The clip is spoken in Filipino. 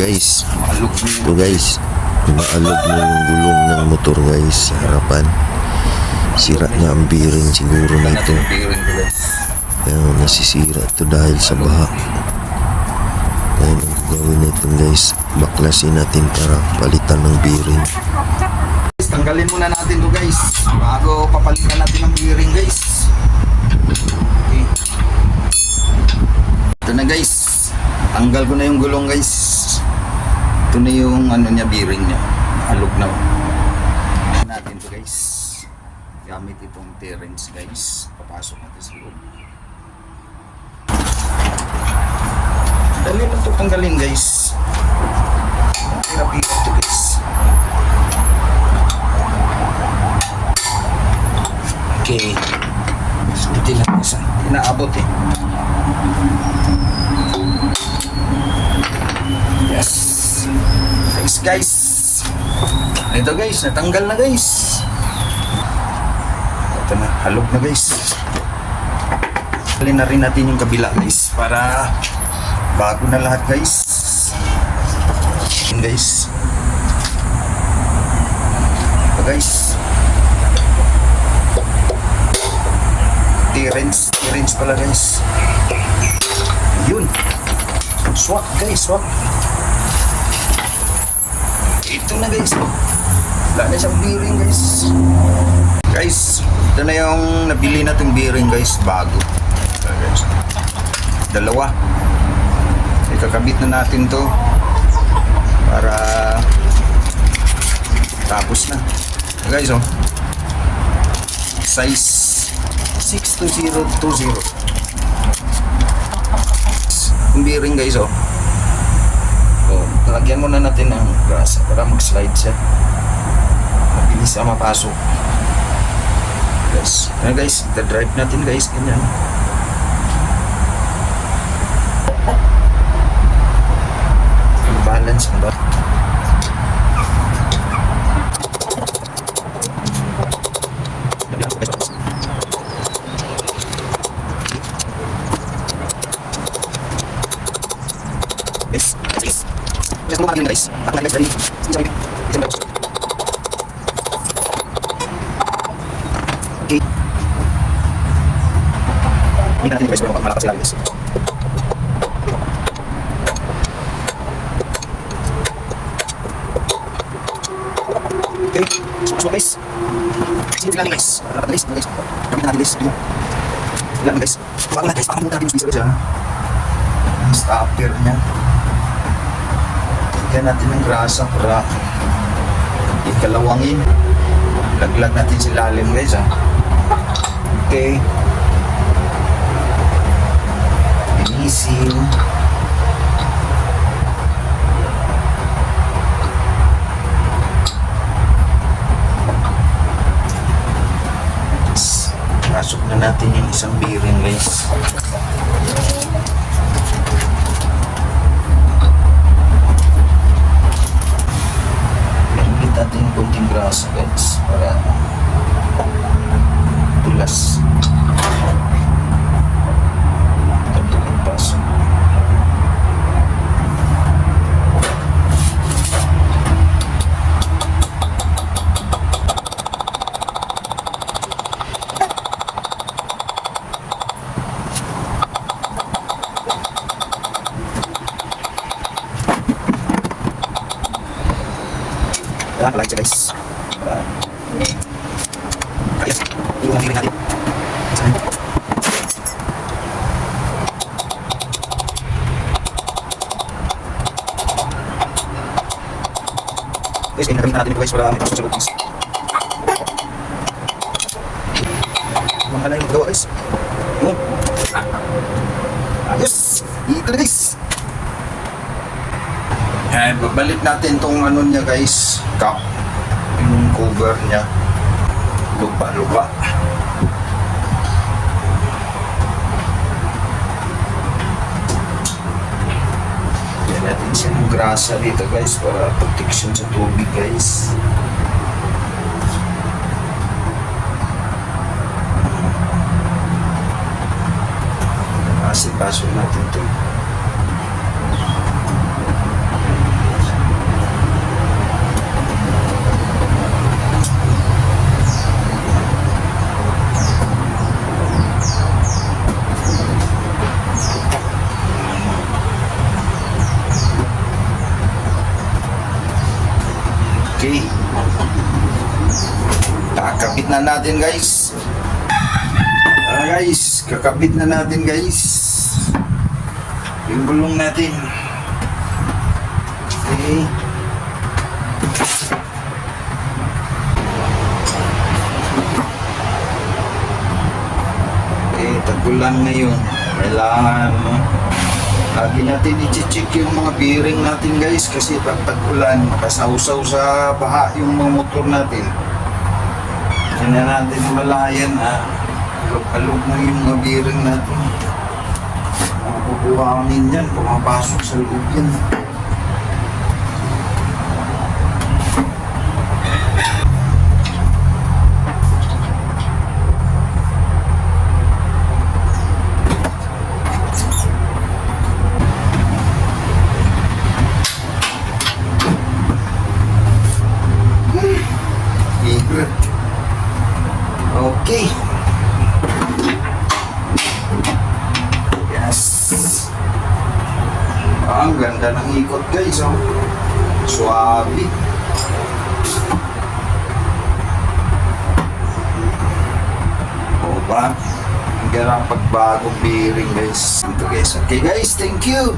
guys. Ito guys. Maalog na yung gulong ng motor guys sa harapan. Sira na ang bearing siguro na guys. Kaya nasisira ito dahil sa baha. Kaya ang gagawin natin guys, baklasin natin para palitan ng bearing. Tanggalin muna natin to guys. Bago papalitan natin ang bearing guys. Okay. Ito na guys. Tanggal ko na yung gulong guys. Ito na yung ano niya bearing niya. Alog na. Natin to guys. Gamit itong Terence guys. Papasok natin sa loob. Dali lang to tanggalin guys. Hirap-hirap to guys. Okay. Hindi lang isa. Inaabot eh. Guys. Ito guys, natanggal na guys. Ito na, halog na guys. Alin na rin natin yung kabila guys para bago na lahat guys. Yun guys. Ito guys. Terence, Terence pala guys. Yun. Swap guys, swap. Ito na guys. Wala na siyang bearing guys. Guys, ito na yung nabili nating bearing guys, bago. Guys. Dalawa. Ikakabit na natin to para tapos na. Guys, oh. Size 62020. Yung bearing guys, oh. Lagyan muna natin ng grasa para mag-slide siya. Mabilis siya mapasok. Yes. Ayan guys, drive natin guys, ganyan. Balance mo ba? Okay. Hindi natin guys, pero malakas sila guys. Okay. Sumo guys. Sige, sige guys. Rapat guys, guys. Kami natin guys. Ilan guys. Bago na guys, baka muna natin speaker siya. Ang stopper niya. Lagyan natin ng grasa para ikalawangin. Laglag natin si lalim guys ha. Okay. Linisin. Pasok na natin yung isang bearing guys. Gamit natin konting grasa guys para tulas. Ito yung paso. Kailangan palagi siya guys. Para... Ayos. Iwan ang feeling natin. Saan? Guys, nakamit natin ito guys para may pasok sa loob guys. Mga yung magawa guys. Ayos. Ito na guys. Yan, babalik natin tong ano niya guys, cup. Yung cover niya. Lupa-lupa. Yan natin siya ng grasa dito guys para protection sa tubig guys. Kasi pasok natin to. Okay. Kakabit na natin guys. Tara guys, kakabit na natin guys. Yung gulong natin. Okay. Eh, tagulan ngayon. Kailangan. Lagi natin i-check yung mga bearing natin guys kasi pag tag-ulan, makasawsaw sa baha yung mga motor natin. Hindi na natin malayan na alog-alog na yung mga bearing natin. Mapupuhanin yan, pumapasok sa loob yan. Higret. Okay. Yes. Ah, ang ganda ng ikot guys. Oh. Suwabe. O ba? Ang ganda ng pagbagong bearing guys. Ito guys. Okay guys, thank you.